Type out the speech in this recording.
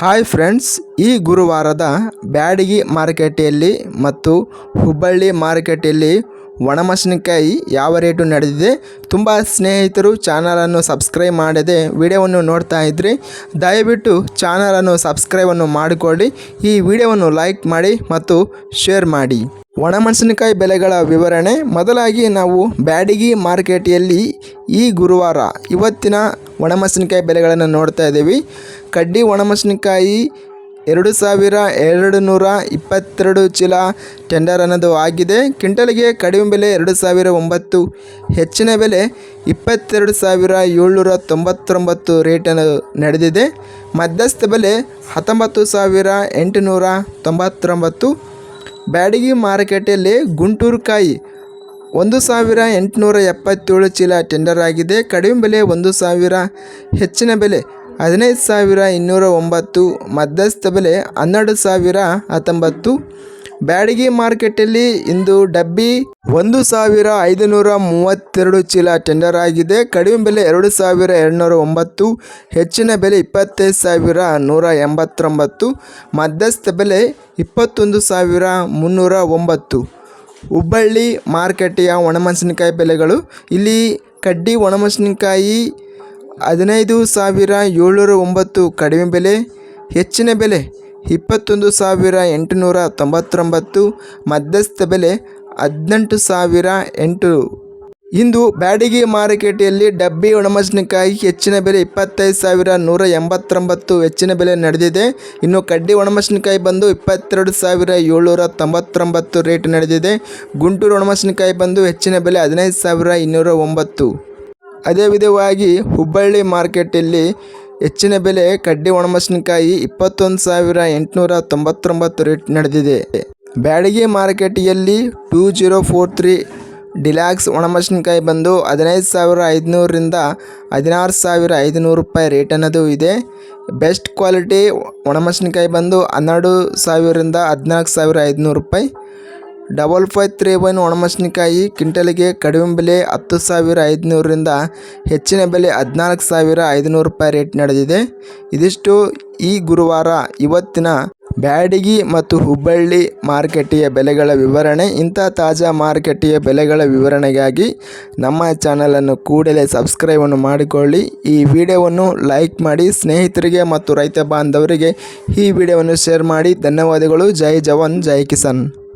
Hi friends, ಈ ಗುರುವಾರದ ಬ್ಯಾಡಗಿ ಮಾರುಕಟ್ಟೆಯಲ್ಲಿ ಮತ್ತು ಹುಬ್ಬಳ್ಳಿ ಮಾರುಕಟ್ಟೆಯಲ್ಲಿ ಒಣಮೆಣಸಿನಕಾಯಿ ಯಾವ ರೇಟು ನಡೆದಿದೆ ತುಂಬ ಸ್ನೇಹಿತರು ಚಾನಲನ್ನು ಸಬ್ಸ್ಕ್ರೈಬ್ ಮಾಡದೆ ವಿಡಿಯೋವನ್ನು ನೋಡ್ತಾ ಇದ್ರಿ. ದಯವಿಟ್ಟು ಚಾನಲನ್ನು ಸಬ್ಸ್ಕ್ರೈಬನ್ನು ಮಾಡಿಕೊಳ್ಳಿ. ಈ ವಿಡಿಯೋವನ್ನು ಲೈಕ್ ಮಾಡಿ ಮತ್ತು ಶೇರ್ ಮಾಡಿ. ಒಣಮೆಣಸಿನಕಾಯಿ ಬೆಲೆಗಳ ವಿವರಣೆ. ಮೊದಲಾಗಿ ನಾವು ಬ್ಯಾಡಗಿ ಮಾರ್ಕೆಟಿಯಲ್ಲಿ ಈ ಗುರುವಾರ, ಇವತ್ತಿನ ಒಣಮೆಣಸಿನಕಾಯಿ ಬೆಲೆಗಳನ್ನು ನೋಡ್ತಾ ಇದ್ದೀವಿ. ಕಡ್ಡಿ ಒಣಮೆಣಸಿನಕಾಯಿ ಎರಡು ಸಾವಿರ ಎರಡು ನೂರ ಇಪ್ಪತ್ತೆರಡು ಚೀಲ ಟೆಂಡರ್ ಅನ್ನೋದು ಆಗಿದೆ. ಕ್ವಿಂಟಲ್ಗೆ ಕಡಿಮೆ ಬೆಲೆ ಎರಡು ಸಾವಿರ ಒಂಬತ್ತು, ಹೆಚ್ಚಿನ ಬೆಲೆ ಇಪ್ಪತ್ತೆರಡು ಸಾವಿರ ಏಳ್ನೂರ ತೊಂಬತ್ತೊಂಬತ್ತು ರೇಟನ್ನು ನಡೆದಿದೆ. ಮಧ್ಯಸ್ಥ ಬೆಲೆ ಹತ್ತೊಂಬತ್ತು ಸಾವಿರ ಎಂಟುನೂರ ತೊಂಬತ್ತೊಂಬತ್ತು. ಬ್ಯಾಡಗಿ ಮಾರುಕಟ್ಟೆಯಲ್ಲಿ ಗುಂಟೂರು ಕಾಯಿ ಒಂದು ಸಾವಿರ ಎಂಟುನೂರ ಎಪ್ಪತ್ತೇಳು ಚೀಲ ಟೆಂಡರ್ ಆಗಿದೆ. ಕಡಿಮೆ ಬೆಲೆ ಒಂದು ಸಾವಿರ, ಹೆಚ್ಚಿನ ಬೆಲೆ ಹದಿನೈದು ಸಾವಿರ ಇನ್ನೂರ ಒಂಬತ್ತು, ಮಧ್ಯಸ್ಥ ಬೆಲೆ ಹನ್ನೆರಡು ಸಾವಿರ ಹತ್ತೊಂಬತ್ತು. ಬ್ಯಾಡಗಿ ಮಾರ್ಕೆಟಲ್ಲಿ ಇಂದು ಡಬ್ಬಿ ಒಂದು ಸಾವಿರ ಐದುನೂರ ಮೂವತ್ತೆರಡು ಚೀಲ ಟೆಂಡರ್ ಆಗಿದೆ. ಕಡಿಮೆ ಬೆಲೆ ಎರಡು ಸಾವಿರ ಎರಡುನೂರ ಒಂಬತ್ತು, ಹೆಚ್ಚಿನ ಬೆಲೆ ಇಪ್ಪತ್ತೈದು ಸಾವಿರ ನೂರ ಎಂಬತ್ತೊಂಬತ್ತು, ಮಧ್ಯಸ್ಥ ಬೆಲೆ ಇಪ್ಪತ್ತೊಂದು ಸಾವಿರ ಮುನ್ನೂರ ಒಂಬತ್ತು. ಹುಬ್ಬಳ್ಳಿ ಮಾರುಕಟ್ಟೆಯ ಒಣಮೆಣಸಿನಕಾಯಿ ಬೆಲೆಗಳು. ಇಲ್ಲಿ ಕಡ್ಡಿ ಒಣಮೆಣಸಿನಕಾಯಿ ಹದಿನೈದು ಸಾವಿರ ಏಳ್ನೂರ ಒಂಬತ್ತು ಕಡಿಮೆ ಬೆಲೆ, ಹೆಚ್ಚಿನ ಬೆಲೆ ಇಪ್ಪತ್ತೊಂದು ಸಾವಿರ ಎಂಟುನೂರ ತೊಂಬತ್ತೊಂಬತ್ತು, ಮಧ್ಯಸ್ಥ ಬೆಲೆ ಹದಿನೆಂಟು ಸಾವಿರ ಎಂಟು ಇಂದು ಬ್ಯಾಡಗಿ ಮಾರುಕಟ್ಟೆಯಲ್ಲಿ ಡಬ್ಬಿ ಒಣಮೆಣಸಿನಕಾಯಿ ಹೆಚ್ಚಿನ ಬೆಲೆ ಇಪ್ಪತ್ತೈದು ಸಾವಿರ ನೂರ ಎಂಬತ್ತೊಂಬತ್ತು ಹೆಚ್ಚಿನ ಬೆಲೆ ನಡೆದಿದೆ. ಇನ್ನು ಕಡ್ಡಿ ಒಣಮೆಣಸಿನಕಾಯಿ ಬಂದು ಇಪ್ಪತ್ತೆರಡು ಸಾವಿರ ಏಳ್ನೂರ ತೊಂಬತ್ತೊಂಬತ್ತು ರೇಟ್ ನಡೆದಿದೆ. ಗುಂಟೂರು ಒಣಮೆಣಸಿನಕಾಯಿ ಬಂದು ಹೆಚ್ಚಿನ ಬೆಲೆ ಹದಿನೈದು ಸಾವಿರ ಇನ್ನೂರ ಒಂಬತ್ತು. ಅದೇ ವಿಧವಾಗಿ ಹುಬ್ಬಳ್ಳಿ ಮಾರ್ಕೆಟಲ್ಲಿ ಹೆಚ್ಚಿನ ಬೆಲೆ ಕಡ್ಡಿ ಒಣಮೆಣಸಿನಕಾಯಿ ಇಪ್ಪತ್ತೊಂದು ಸಾವಿರ ಎಂಟುನೂರ ತೊಂಬತ್ತೊಂಬತ್ತು ರೇಟ್ ನಡೆದಿದೆ. ಬ್ಯಾಡಗಿ ಮಾರುಕಟ್ಟೆಯಲ್ಲಿ two zero four three deluxe ಒಣಮೆಣಸಿನಕಾಯಿ ಬಂದು ಹದಿನೈದು ಸಾವಿರ ಐದುನೂರರಿಂದ ಹದಿನಾರು ಸಾವಿರ ಐದುನೂರು ರೂಪಾಯಿ ರೇಟ್ ಅನ್ನೋದು ಇದೆ. ಬೆಸ್ಟ್ ಕ್ವಾಲಿಟಿ ಒಣಮೆಣಸಿನಕಾಯಿ ಬಂದು ಹನ್ನೆರಡು ಸಾವಿರದಿಂದ ಹದಿನಾಲ್ಕು ಸಾವಿರ ಐದುನೂರು ರೂಪಾಯಿ. ಡಬಲ್ ಫೈವ್ ತ್ರೀ ಒನ್ ಒಣಮೆಣಸಿನಕಾಯಿ ಕ್ವಿಂಟಲ್ಗೆ ಕಡಿಮೆ ಬೆಲೆ ಹತ್ತು ಸಾವಿರ ಐದುನೂರರಿಂದ ಹೆಚ್ಚಿನ ಬೆಲೆ ಹದಿನಾಲ್ಕು ಸಾವಿರ ಐದುನೂರು ರೂಪಾಯಿ ರೇಟ್ ನಡೆದಿದೆ. ಇದಿಷ್ಟು ಈ ಗುರುವಾರ ಇವತ್ತಿನ ಬ್ಯಾಡಗಿ ಮತ್ತು ಹುಬ್ಬಳ್ಳಿ ಮಾರುಕಟ್ಟೆಯ ಬೆಲೆಗಳ ವಿವರಣೆ, ಇಂಥ ತಾಜಾ ಮಾರುಕಟ್ಟೆಯ ಬೆಲೆಗಳ ವಿವರಣೆಗಾಗಿ ನಮ್ಮ ಚಾನಲನ್ನು ಕೂಡಲೇ ಸಬ್ಸ್ಕ್ರೈಬನ್ನು ಮಾಡಿಕೊಳ್ಳಿ. ಈ ವಿಡಿಯೋವನ್ನು ಲೈಕ್ ಮಾಡಿ, ಸ್ನೇಹಿತರಿಗೆ ಮತ್ತು ರೈತ ಬಾಂಧವರಿಗೆ ಈ ವಿಡಿಯೋವನ್ನು ಶೇರ್ ಮಾಡಿ. ಧನ್ಯವಾದಗಳು. ಜೈ ಜವಾನ್, ಜೈ ಕಿಸಾನ್.